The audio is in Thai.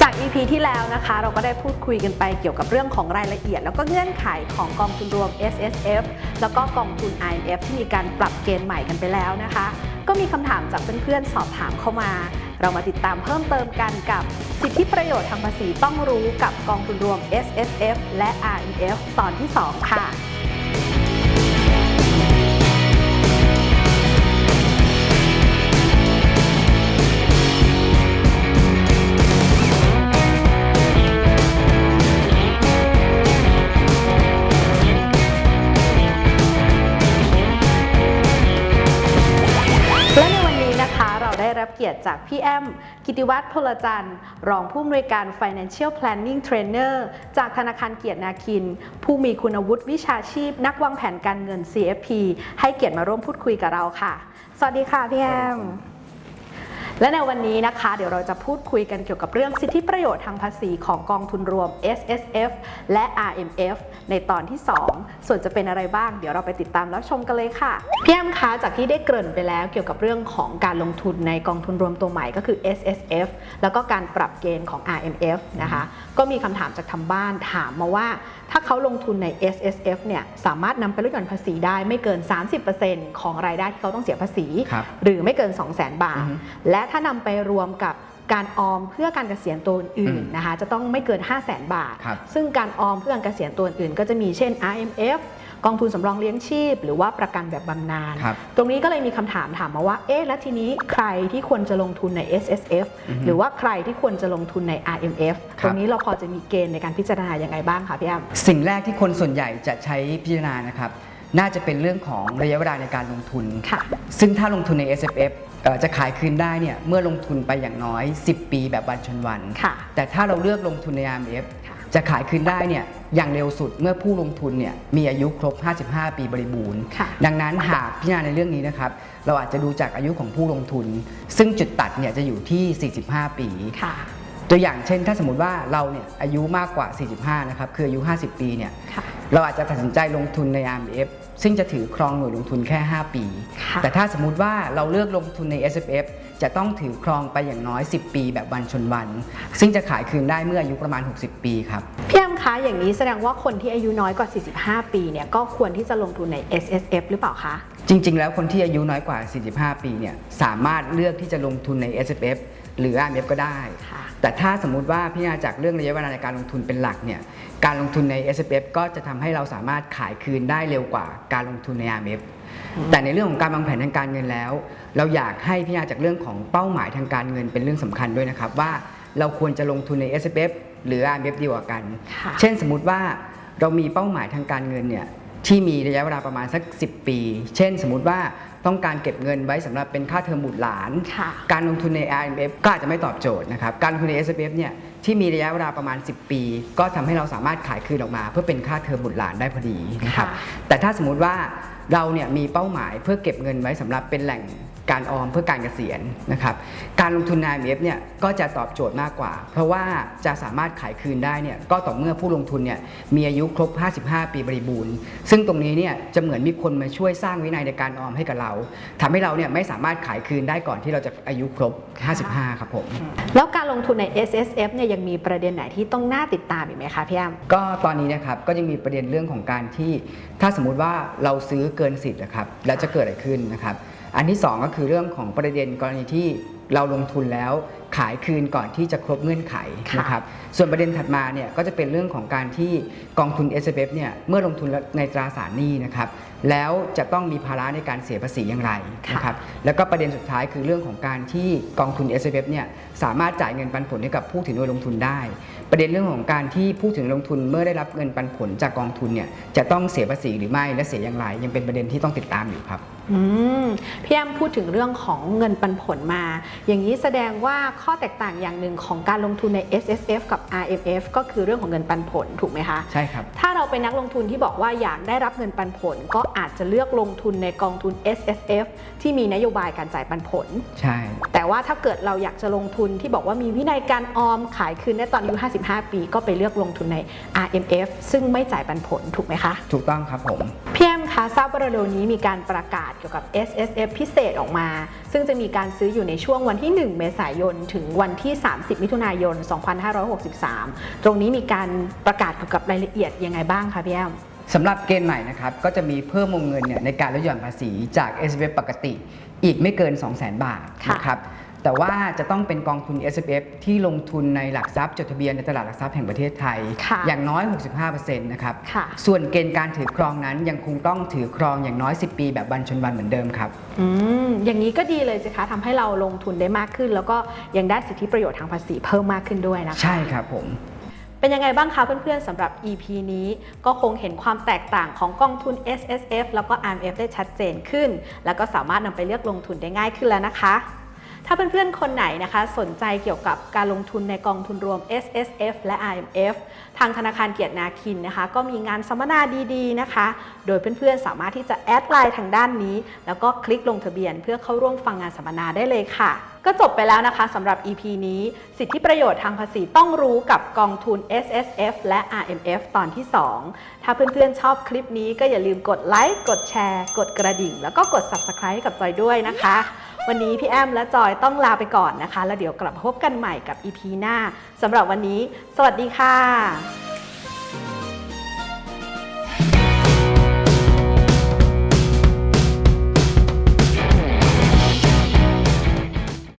จาก EP ที่แล้วนะคะ เราก็ได้พูดคุยกันไปเกี่ยวกับเรื่องของรายละเอียด แล้วก็เงื่อนไขของกองทุนรวม S S F แล้วก็กองทุน I M F ที่มีการปรับเกณฑ์ใหม่กันไปแล้วนะคะ ก็มีคำถามจากเพื่อนๆสอบถามเข้ามา เรามาติดตามเพิ่มเติมกันกับสิทธิประโยชน์ทางภาษีต้องรู้กับกองทุนรวม S S F และ R M F ตอนที่ 2 ค่ะ เกียรติจากพี่แอม กิติวัฒน์พลจันทร์ รองผู้อำนวยการ Financial Planning Trainer จากธนาคารเกียรตินาคิน ผู้มีคุณวุฒิวิชาชีพ นักวางแผนการเงิน CFP ให้เกียรติมาร่วมพูดคุยกับเราค่ะ สวัสดีค่ะพี่แอม และในวันนี้นะคะ เดี๋ยวเราจะพูดคุยกันเกี่ยวกับเรื่องสิทธิประโยชน์ทางภาษีของกองทุนรวม S S F และ R M F ในตอนที่ 2 ส่วนจะเป็นอะไรบ้าง เดี๋ยวเราไปติดตามรับชมกันเลยค่ะพี่แอมคะจากที่ได้เกริ่นไปแล้วเกี่ยวกับเรื่องของการลงทุนในกองทุนรวมตัวใหม่ก็คือ S S F แล้วก็การปรับเกณฑ์ของ R M F นะคะก็มีคำถามจากทางบ้านถามมาว่า ถ้าเขาลงทุนใน S S F เนี่ยสามารถนำไปลดหย่อนภาษีได้ไม่เกิน 30%ของรายได้ที่เขาต้องเสียภาษีครับหรือไม่เกิน 2 0 0 0 0 0 บาทอือฮึและถ้านำไปรวมกับการออมเพื่อการเกษียณตัวอื่นอืมๆนะคะจะต้องไม่เกิน 5 0 0 0 0 0บาทครับซึ่งการออมเพื่อการเกษียณตัวอื่น ก็จะมีเช่น IMF กองทุนสำรองเลี้ยงชีพ หรือว่าประกันแบบบำนาญครับตรงนี้ก็เลยมีคำถามถามมาว่าเอ๊ะแล้วทีนี้ใครที่ควรจะลงทุนใน S S F อือฮึหรือว่าใครที่ควรจะลงทุนใน R M F คตรับรงนี้เราพอจะมีเกณฑ์ในการพิจารณาอย่างไรบ้างคะพี่แอมสิ่งแรกที่คนส่วนใหญ่จะใช้พิจารณานะครับ น่าจะเป็นเรื่องของระยะเวลาในการลงทุนค่ะซึ่งถ้าลงทุนใน S F F เอ่อจะขายคืนได้เนี่ยเมื่อลงทุนไปอย่างน้อย 10 ปีแบบวันชนวันค่ะแต่ถ้าเราเลือกลงทุนใน R M F ค่ะจะขายคืนได้เนี่ยอย่างเร็วสุดเมื่อผู้ลงทุนเนี่ยมีอายุครบ 55 ปีบริบูรณ์ค่ะดังนั้นหากพิจารณาในเรื่องนี้นะครับ เราอาจจะดูจากอายุของผู้ลงทุน ซึ่งจุดตัดเนี่ยจะอยู่ที่ 45 ปีค่ะ ตัวอย่างเช่น ถ้าสมมติว่าเราเนี่ยอายุมากกว่า 45 นะครับ คืออายุ 50 ปีเนี่ยค่ะเราอาจจะตัดสินใจลงทุนใน RMF ซึ่งจะถือครองหน่วยลงทุนแค่ 5 ปีค่ะแต่ถ้าสมมุติว่าเราเลือกลงทุนใน S F F จะต้องถือครองไปอย่างน้อย 10 ปีแบบวันชนวัน ซึ่งจะขายคืนได้เมื่ออายุประมาณ 60 ปีครับ พี่แอมคะ อย่างนี้แสดงว่าคนที่อายุน้อยกว่า 45 ปีเนี่ยก็ควรที่จะลงทุนใน S S F หรือเปล่าคะ จริง ๆ แล้วคนที่อายุน้อยกว่า 45 ปีเนี่ยสามารถเลือกที่จะลงทุนใน S F F หรือ RMF ก็ได้ค่ะแต่ถ้าสมมุติว่าพิจารณาจากเรื่องระยะเวลาในการลงทุนเป็นหลักเนี่ยการลงทุนใน S F F ก็จะทำให้เราสามารถขายคืนได้เร็วกว่าการลงทุนใน RMF แต่ในเรื่องของการวางแผนทางการเงินแล้ว เราอยากให้พิจารณาจากเรื่องของเป้าหมายทางการเงินเป็นเรื่องสำคัญด้วยนะครับว่าเราควรจะลงทุนใน S F F หรือ RMF ดีกว่ากันค่ะเช่นสมมุติว่าเรามีเป้าหมายทางการเงินเนี่ยที่มีระยะเวลาประมาณสัก 10 ปี เช่น สมมุติว่า ต้องการเก็บเงินไว้สำหรับเป็นค่าเทอมบุตรหลานค่ะการลงทุนใน RMF ก็อาจจะไม่ตอบโจทย์นะครับ การลงทุนใน S F F เนี่ยที่มีระยะเวลาประมาณ 10 ปี ก็ทำให้เราสามารถขายคืนออกมา เพื่อเป็นค่าเทอมบุตรหลานได้พอดีนะครับค่ะแต่ถ้าสมมุติว่าเราเนี่ยมีเป้าหมายเพื่อเก็บเงินไว้สำหรับเป็นแหล่ง การออมเพื่อการเกษียณนะครับ การลงทุนใน IMF เนี่ยก็จะตอบโจทย์มากกว่า เพราะว่าจะสามารถขายคืนได้เนี่ยก็ต่อเมื่อผู้ลงทุนเนี่ยมีอายุครบ 55 ปีบริบูรณ์ ซึ่งตรงนี้เนี่ยจะเหมือนมีคนมาช่วยสร้างวินัยในการออมให้กับเราทำให้เราเนี่ยไม่สามารถขายคืนได้ก่อนที่เราจะอายุครบ 55 ครับผม แล้วการลงทุนใน S S F เนี่ยยังมีประเด็นไหนที่ต้องน่าติดตามอีกไหมคะพี่แอมก็ตอนนี้นะครับก็ยังมีประเด็นเรื่องของการที่ ถ้าสมมุติว่าเราซื้อเกินสิทธิ์นะครับแล้วจะเกิดอะไรขึ้นนะครับ อันที่สองก็คือเรื่องของประเด็นกรณีที่เราลงทุนแล้ว ขายคืนก่อนที่จะครบเงื่อนไขค่ะนะครับส่วนประเด็นถัดมาเนี่ยก็จะเป็นเรื่องของการที่กองทุน S F F เนี่ยเมื่อลงทุนในตราสารหนี้นะครับแล้วจะต้องมีภาระในการเสียภาษีอย่างไรนะครับแล้วก็ประเด็นสุดท้ายคือเรื่องของการที่กองทุน S F F เนี่ยสามารถจ่ายเงินปันผลให้กับผู้ถือหน่วยลงทุนได้ ประเด็นเรื่องของการที่ผู้ถือลงทุนเมื่อได้รับเงินปันผลจากกองทุนเนี่ยจะต้องเสียภาษีหรือไม่และเสียอย่างไร ยังเป็นประเด็นที่ต้องติดตามอยู่ครับอืมพี่แอมพูดถึงเรื่องของเงินปันผลมา อย่างนี้แสดงว่าข้อแตกต่างอย่างหนึ่งของการลงทุนใน S S F กับ R M F ก็คือเรื่องของเงินปันผลถูกไหมคะใช่ครับถ้าเราเป็นนักลงทุนที่บอกว่าอยากได้รับเงินปันผล ก็อาจจะเลือกลงทุนในกองทุน S S F ที่มีนโยบายการจ่ายปันผล ใช่ แต่ว่าถ้าเกิดเราอยากจะลงทุนที่บอกว่ามีวินัยการออมขายคืนได้ตอนอายุ55 ปี ก็ไปเลือกลงทุนใน R M F ซึ่งไม่จ่ายปันผลถูกไหมคะ ถูกต้องครับผมพี่แอม คะทราบว่าเร็วนี้มีการประกาศเกี่ยวกับ S S F พิเศษออกมา ซึ่งจะมีการซื้ออยู่ในช่วงวันที่ 1 เมษายน ถึงวันที่ 30 มิถุนายน 2563 ตรงนี้มีการประกาศเกี่ยวกับรายละเอียดยังไงบ้างคะพี่แอมสำหรับเกณฑ์ใหม่นะครับก็จะมีเพิ่มวงเงินเนี่ยในการลดหย่อนภาษีจาก s f f ปกติอีกไม่เกิน 2 0 0 0 0 0 บาทะนะครับ แต่ว่าจะต้องเป็นกองทุน s f f ที่ลงทุนในหลักทรัพย์จดทะเบียนในตลาดหลักทรัพย์แห่งประเทศไทย ค่ะอย่างน้อย 65%นะครับ ค่ะ ส่วนเกณฑ์การถือครองนั้นยังคงต้องถือครองอย่างน้อย 10 ปีแบบบัญชนวันเหมือนเดิมครับ อืมอย่างนี้ก็ดีเลยสิคะทำให้เราลงทุนได้มากขึ้น แล้วก็ยังได้สิทธิประโยชน์ทางภาษีเพิ่มมากขึ้นด้วยนะคะ ใช่ครับผม เป็นยังไงบ้างคะเพื่อนๆสำหรับ EP นี้ก็คงเห็นความแตกต่างของกองทุน S S F แล้วก็ R M F ได้ชัดเจนขึ้น แล้วก็สามารถนำไปเลือกลงทุนได้ง่ายขึ้นแล้วนะคะ ถ้าเพื่อนๆ คนไหนนะคะสนใจเกี่ยวกับการลงทุนในกองทุนรวม S S F และ R M F ทางธนาคารเกียรตินาคินนะคะ ก็มีงานสัมมนาดีๆนะคะ โดยเพื่อนๆ สามารถที่จะแอดไลน์ทางด้านนี้ แล้วก็คลิกลงทะเบียนเพื่อเข้าร่วมฟังงานสัมมนาได้เลยค่ะ ก็จบไปแล้วนะคะสำหรับ EP นี้ สิทธิประโยชน์ทางภาษีต้องรู้กับกองทุน S S F และ R M F ตอนที่ 2 ถ้าเพื่อนๆ ชอบคลิปนี้ก็อย่าลืมกดไลค์กดแชร์ กดกระดิ่ง แล้วก็กด Subscribe กับจอยด้วยนะคะ วันนี้พี่แอมและจอยต้องลาไปก่อนนะคะ แล้วเดี๋ยวกลับพบกันใหม่กับ EP หน้าสำหรับวันนี้ สวัสดีค่ะ